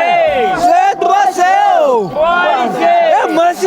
É do Brasil. Pois é. É mais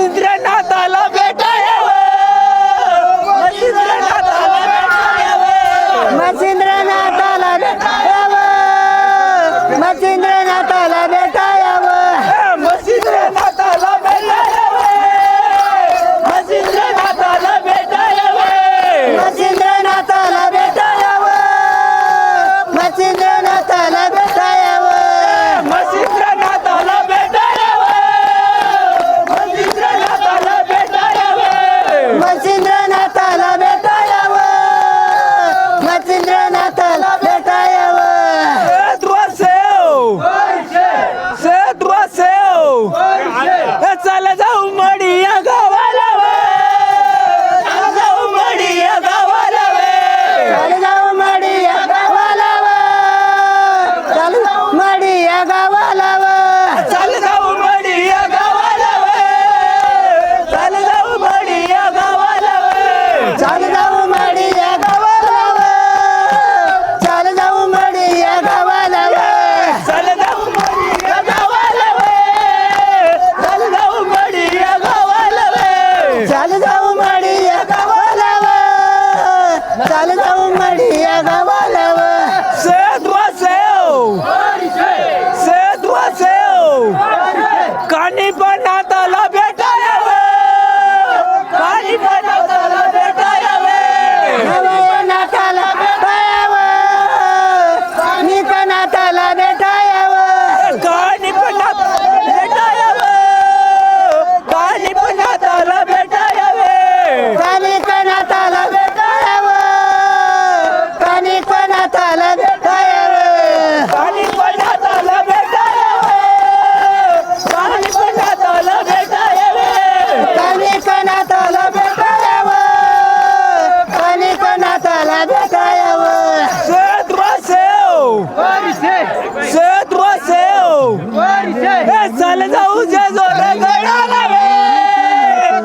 चल जाऊ ज्या जोरा गडाला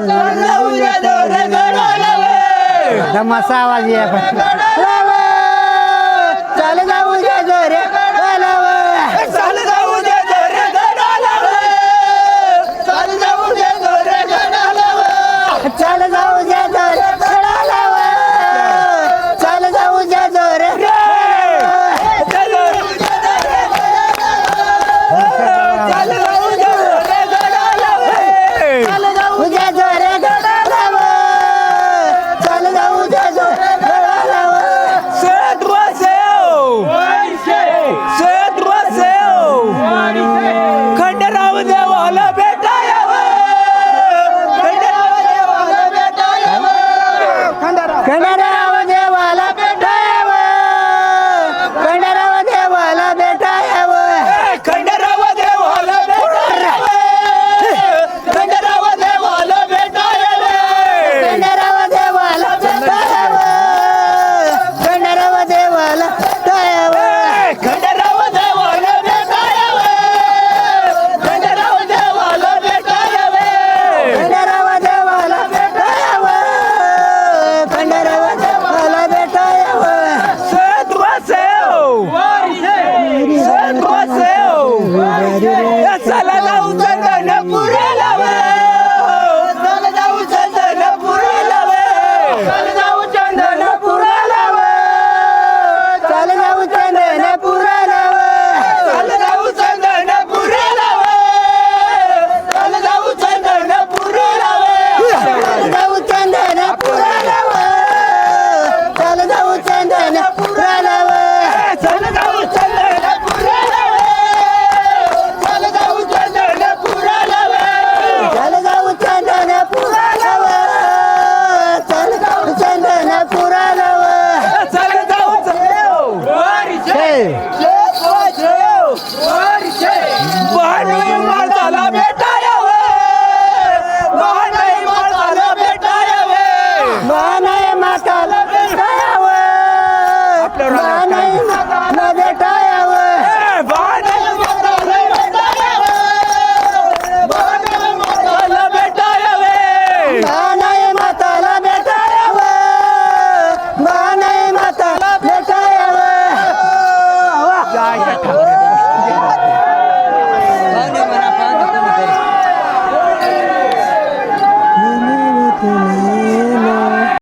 चल जाऊ ज्या जोरा गडाला वे. आवाज ये.